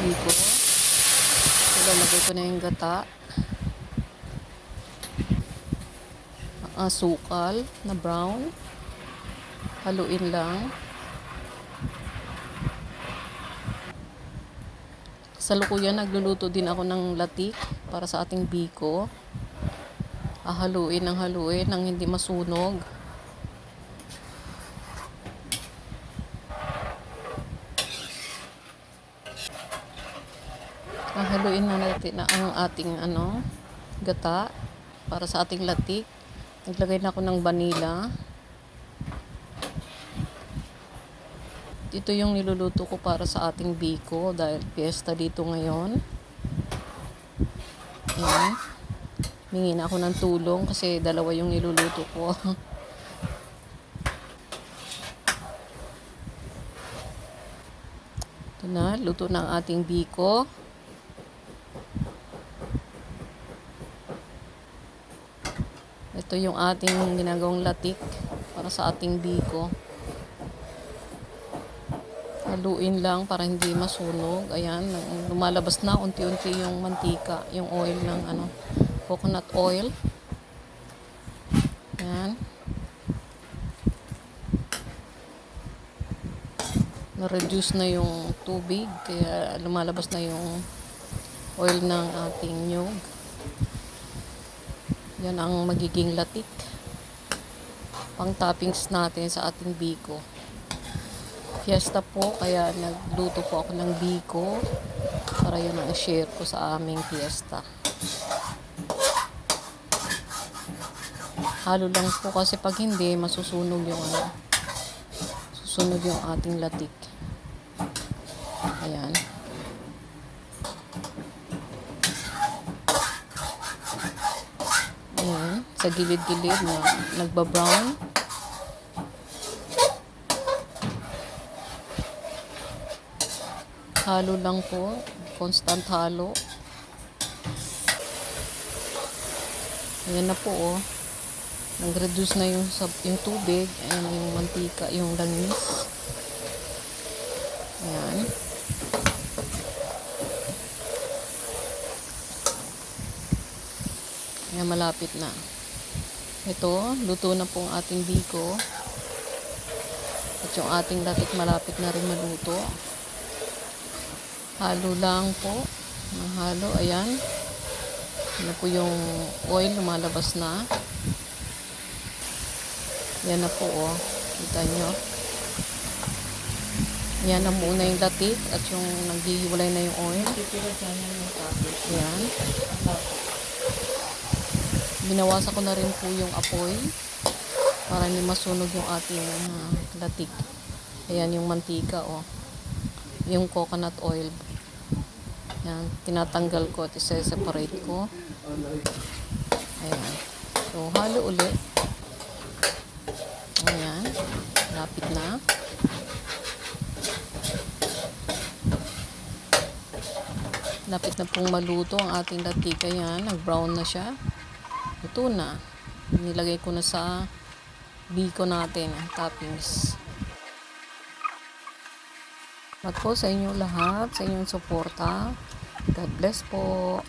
biko. Ilalagay ko na yung gata. Asukal na brown. Haluin lang. Sa lukuyan, nagluluto din ako ng latik para sa ating biko. Ahaluin ng haluin nang hindi masunog. Hahaluin na natin na ang ating ano, gata para sa ating latik. Naglagay na ako ng vanilla. Ito yung niluluto ko para sa ating biko dahil fiesta dito ngayon. Ayan. Mingi ako ng tulong kasi dalawa yung niluluto ko. Ito na, luto ang ating biko. Ito yung ating ginagawang latik para sa ating biko. Haluin lang para hindi masunog. Ayan, lumalabas na unti-unti yung mantika, yung oil ng ano, coconut oil. Ayan. Na-reduce na yung tubig, kaya lumalabas na yung oil ng ating nyug. Yan ang magiging latik. Pang toppings natin sa ating biko. Fiesta po, kaya nagluto po ako ng biko para yun ang share ko sa aming fiesta. Halo lang po kasi pag hindi, masusunog yung ano, susunog yung ating latik. Ayan. Ayan, sa gilid-gilid na nagba-brown. Halo lang po, constant halo. Ayan na po oh. Nag-reduce na yung, sab- yung tubig, ayan yung mantika, yung langis. Ayan. Ayan, malapit na. Ito, luto na po ang ating biko. At yung ating latik malapit na rin maluto. Halo lang po. Ng halo, ayan. Ano po yung oil, lumalabas na. Yan na po, oh. Kita nyo. Yan na muna yung latik at yung naghihiwalay na yung oil. Yan. Binawasan ko na rin po yung apoy para hindi masunog yung ating ah, latik. Ayan yung mantika, oh. Yung coconut oil. Yan, tinatanggal ko at isa-separate ko. Ayan. So, halo ulit. Ayan. Lapit na. Lapit na pong maluto ang ating latika yan. Nag-brown na siya. Ito na. Nilagay ko na sa biko natin, ang toppings. At po sa inyo lahat, sa inyong suporta. God bless po.